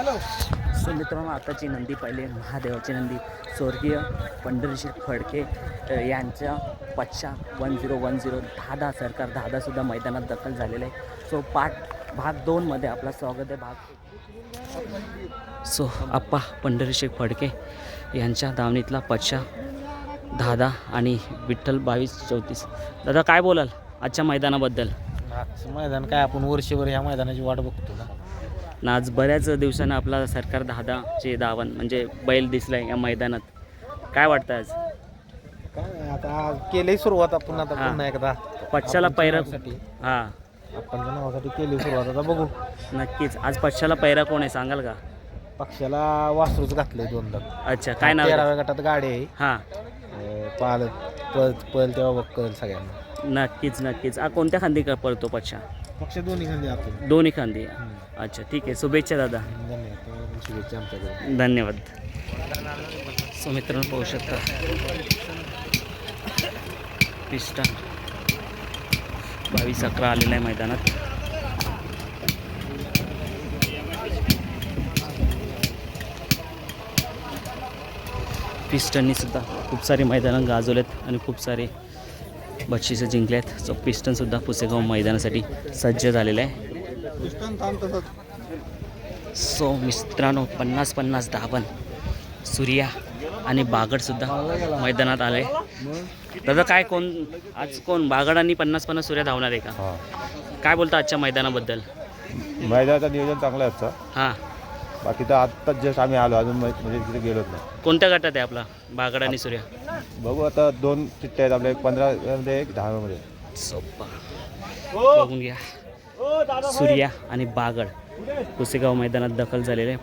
So मित्रांनो आताची नंदी पाहिले महादेवाची नंदी स्वर्गीय पंढरीशेठ फडके यांच्या पश्चा वन झिरो वन झिरो दहा दहा सरकार दहा दहासुद्धा मैदानात दखल झालेलं आहे. सो पार्ट भाग दोनमध्ये आपलं स्वागत आहे भाग सो आप्पा पंढरीशेठ फडके यांच्या दावणीतला पश्चा दहा आणि विठ्ठल बावीस चौतीस. दादा काय बोलाल आजच्या मैदानाबद्दल? आजचं मैदान काय आपण वर्षभर ह्या मैदानाची वाट बघतो ना. ना आज बऱ्याच दिवसानं आपला सरकार दहादाचे दावण म्हणजे बैल दिसलाय या मैदानात. काय वाटतं आज? काय आता केली सुरुवात आपण आता हा. पुन्हा एकदा. पक्षाला आपण पैरा नावासाठी. हां. नावासाठी केली सुरुवात आता बघू. नक्कीच. आज पक्षाला पैरा कोण आहे सांगाल का? पक्षाला वासरूच घातलंय दोनदा. अच्छा काय नाव आहे? तेराव्या गटात गाडी आहे. हां. अं, पाल पळ पळ तेव्हा बघ कळेल सगळ्यांना. नक्कीच नक्कीच. आ कोणत्या खांदी का पळतो पक्षा पक्ष दोन्ही आपण दोन्ही खांदी. अच्छा ठीक आहे. शुभेच्छा दादा. धन्यवाद. तुम्हाला शुभेच्छा आमच्याकडे धन्यवाद. सो मित्रांनो पाहू शकता. पिस्टन. बावीस अकरा आलेला आहे मैदानात. पिस्टननी सुद्धा खूप सारे मैदानं गाजवलेत आणि खूप सारे बक्षिसं जिंकले आहेत सो पिस्टनसुद्धा पुसेगाव मैदानासाठी सज्ज झालेलं आहे. सो मित्रांनो पन्नास पन्नास धावन सूर्या आणि बागडसुद्धा मैदानात आले दादा काय कोण आज कोण? बागड आणि पन्नास पन्नास सूर्या धावणार आहे का? काय बोलता आजच्या मैदानाबद्दल? मैदानाचं नियोजन चांगलं आहे हां. बाकी तर आत्ताच जस्ट आम्ही आलो अजून म्हणजे तिथे गेलोच नाही. कोणत्या गटात आहे आपला? बागड आणि सूर्या. बघू आता दोन चिठ्ठ्या आहेत आपल्या एक पंधरामध्ये एक दहामध्ये सोपा. बघून घ्या. सूर्या आणि बागड. पुसेगाव मैदानात दखल झालेले.